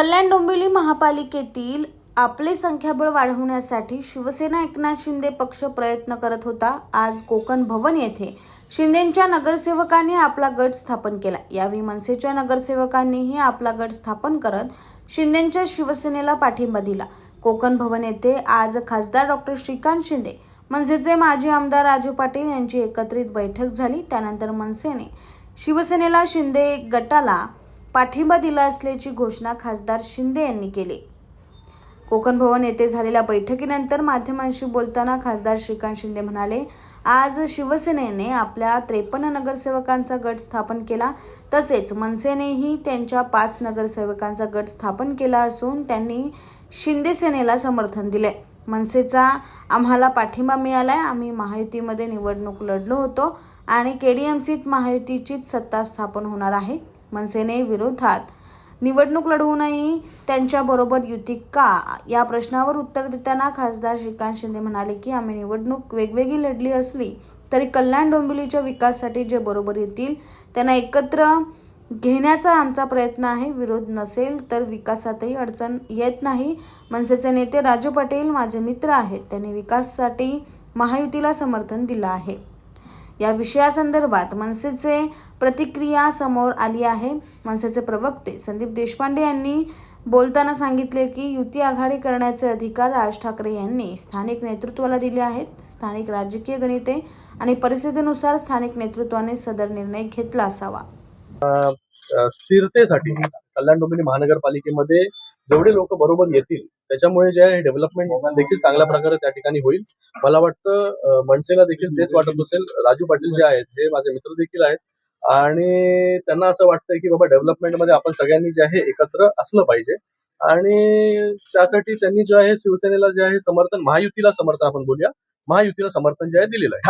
कल्याण डोंबिवली महापालिकेतील आपले संख्याबळ वाढवण्यासाठी शिवसेना एकनाथ शिंदे पक्ष प्रयत्न करत होता. आज कोकण भवन येथे शिंदेच्या नगरसेवकांनी आपला गट स्थापन केला. यावेळी मनसेच्या नगरसेवकांनीही आपला गट स्थापन करत शिंदेच्या शिवसेनेला पाठिंबा दिला. कोकण भवन येथे आज खासदार डॉक्टर श्रीकांत शिंदे मनसेचे माजी आमदार राजू पाटील यांची एकत्रित बैठक झाली. त्यानंतर मनसेने शिवसेनेला शिंदे गटाला पाठिंबा दिला असल्याची घोषणा खासदार शिंदे यांनी केली. कोकण भवन येथे झालेल्या बैठकीनंतर माध्यमांशी बोलताना खासदार श्रीकांत शिंदे म्हणाले आज शिवसेनेने आपल्या त्रेपन्न नगरसेवकांचा गट स्थापन केला. तसेच मनसेनेही त्यांच्या पाच नगरसेवकांचा गट स्थापन केला असून त्यांनी शिंदे सेनेला समर्थन दिले. मनसेचा आम्हाला पाठिंबा मिळालाय. आम्ही महायुतीमध्ये निवडणूक लढलो होतो आणि के डी एम सीत महायुतीचीच सत्ता स्थापन होणार आहे. मनसेने विरोधात. निवडणूक लढवूनही त्यांच्याबरोबर युती का? या प्रश्नावर उत्तर देताना खासदार श्रीकांत शिंदे म्हणाले की आम्ही निवडणूक वेगवेगळी लढली असली तरी कल्याण डोंबिवलीच्या विकासासाठी जे बरोबर येतील त्यांना एकत्र घेण्याचा आमचा प्रयत्न आहे. विरोध नसेल तर विकासातही अडचण येत नाही. मनसेचे नेते राजू पाटील माझे मित्र आहेत. त्यांनी विकासासाठी महायुतीला समर्थन दिलं आहे. या विषयासंदर्भात मनसेचे प्रतिक्रिया समोर आली आहे. मनसेचे प्रवक्ते संदीप देशपांडे यांनी बोलताना सांगितले की युती आघाडी करण्याचे अधिकार राज ठाकरे यांनी स्थानिक नेतृत्वाला दिले आहेत. स्थानिक राजकीय गणिते आणि परिस्थितीनुसार स्थानिक नेतृत्वाने सदर निर्णय घेतला असावा. स्थिरतेसाठी कल्याण डोंबिवली महानगरपालिकेमध्ये जेवढे लोक बरोबर येतील त्याच्यामुळे जे आहे डेव्हलपमेंट देखील चांगल्या प्रकारे त्या ठिकाणी होईल. मला वाटतं मनसेला देखील तेच वाटत असेल. राजू पाटील जे आहेत हे माझे मित्र देखील आहेत. आणि त्यांना असं वाटतंय की बाबा डेव्हलपमेंटमध्ये आपण सगळ्यांनी जे आहे एकत्र असलं पाहिजे. आणि त्यासाठी त्यांनी जे आहे शिवसेनेला जे आहे समर्थन महायुतीला समर्थन आपण बोलूया. महायुतीला समर्थन जे आहे दिलेलं आहे.